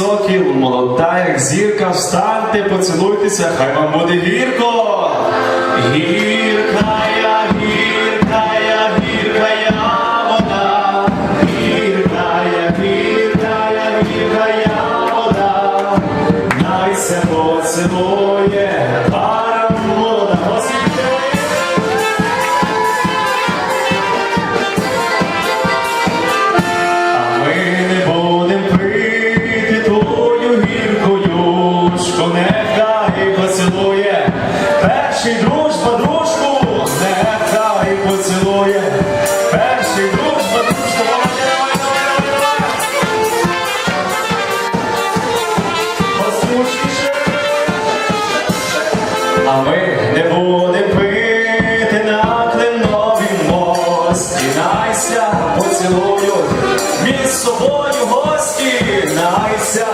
сокіл, молода, як зірка, встаньте, поцілуйтеся, хай вам буде гірко. Гіркая, гірка я вода, гіркая, гіркая, я вода, найся поцілує, Перший дружба дружку, нехай поцілує. Перший дружба дружку, давай, давай, давай, давай. Послушніше. А ми не будем пити на кленовім мості, найся поцілують між собою гості, найся